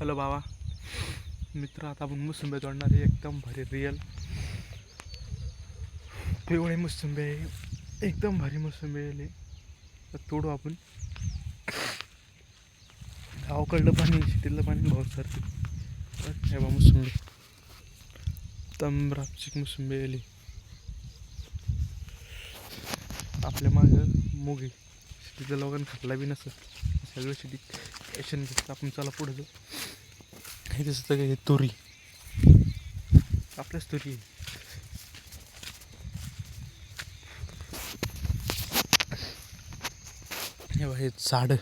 Hello बाबा मित्र आता आपण मुसुंबे तोडणार आहे. एकदम भारी रिअल पिवळे मुसुंबे आहे. एकदम भारी मुसुंबे आले तोडू आपण. गावाकडलं पाणी सिटीतलं पाणी भाऊ सर. हे बा मुसुंबे. तंबरापची मुसुंबे आली. आपल्या मागं मुगे सिटीच्या लोकांना खाल्ला बी नसत सगळं सिटी एशन घेतलं आपण चला पुढे जाऊ. हे दिसतं तर काय तुरी? आपल्याच तुरी. हे बघ हे झाड.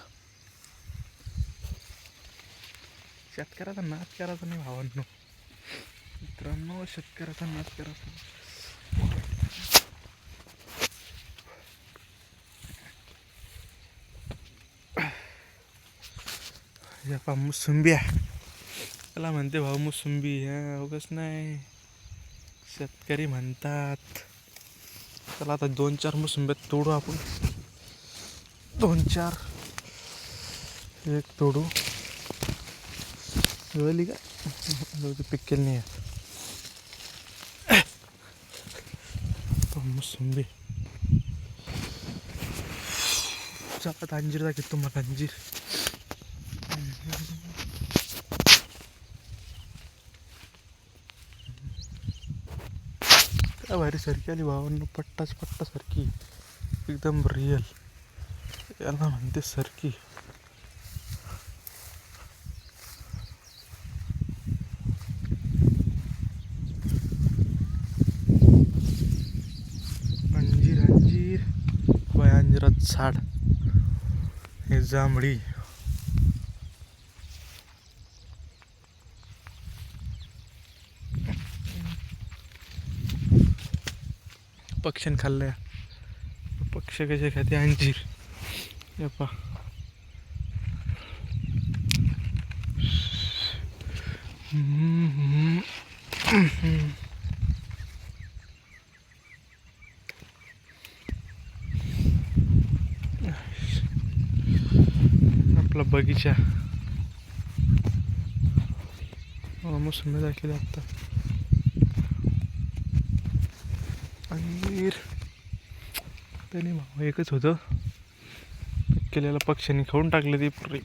शेतकऱ्याचा नाच करायचा नाही भावांनो. मित्रांनो शेतकऱ्याचा नाच करायचा या पा मोसंबी आहे. त्याला म्हणते भाऊ मोसुंबी ह्या उगाच नाही. शेतकरी म्हणतात. चला आता दोन चार मुसुंब्यात तोडू आपण. दोन चार. एक तोडू. जळली का? जाऊ पिकेल नाही. आहे. मोसुंबी. चला आता अंजीर दाखवतो तुम्हाला अंजीर. काय भारी सारखी आली भावांनो पट्टाच पट्टा सारखी. एकदम रिअल याला म्हणते सारखी. अंजीर अंजीर. वय अंजिरात झाड. हे जांभळी. पक्ष्यान खाल्ल्या. पक्ष कसे खाते? अंजीर. यप्पा. आपला बगीचा. हो, मोसंबी दाखवला आता अंजीर त्याने भाव एकच होतं. केलेलं पक्ष्याने खाऊन टाकलं ते पुरे.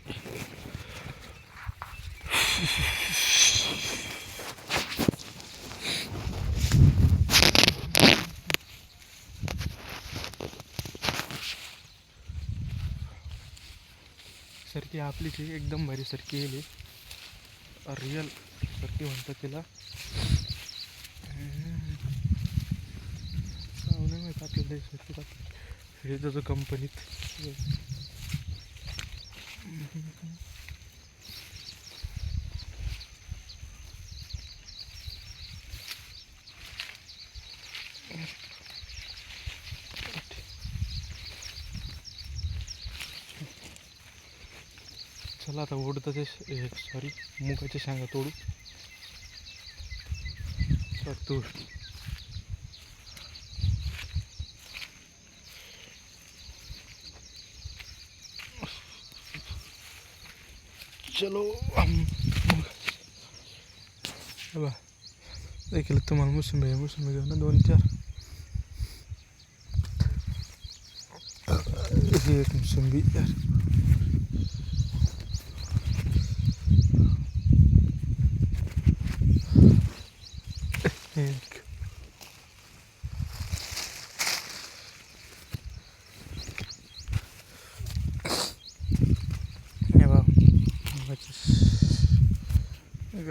सरकी आपली ती एकदम भारी सरकी येईल रिअल सरकी म्हणतात तिला. टाकलेलं नाही माहीत टाकलं हे त्याचं कंपनीत. चला आता उडताचे सॉरी मुगाच्या शेंगा तोडू. तूर चलो हम देखील तुम्हाला मोसंबी आहे मोसंबी घेऊ ना दोन चार. ही एक मोसंबी.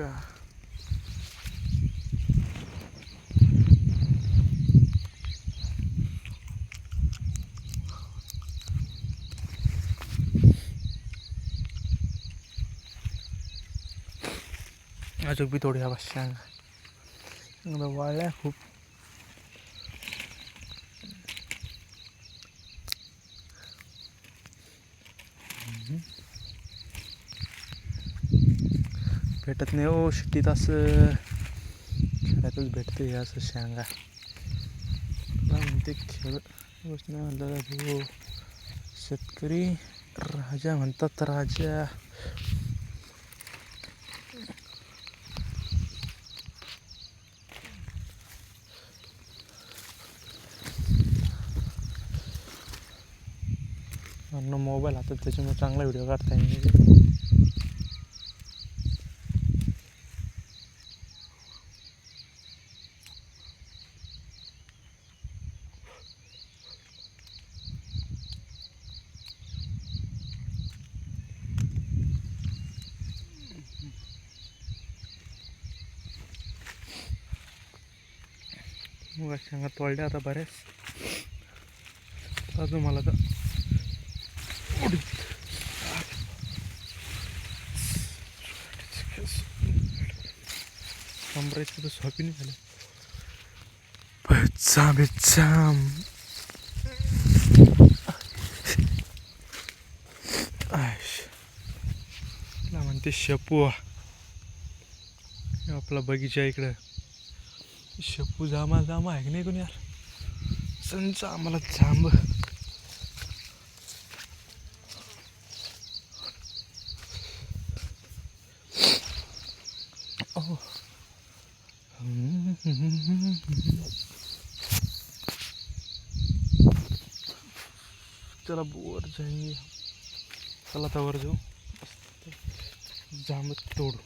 が。अजून बी थोडी हा भाषा वाळल्या खूप भेटत नाही. ओ शिट्टीत असं खेळातच भेटते असं शेंगा. म्हणते खेळ नाही म्हणलं हो शेतकरी राजा म्हणतात राजा. मोबाईल हातात त्याच्यामुळे चांगला व्हिडिओ काढता येईल. मग शेंगा तोडल्या आता बऱ्याच. अजून मला तर कमरायचं तर नाही झालं. आयश. तुला म्हणते शेपू. हे आपला बगीचा इकडं. शप्पू जामा जामा आहे की नाही कोणी यार? संच आम्हाला जांब चला वर जाईये चला आता वर जाऊ. जांब तोडू.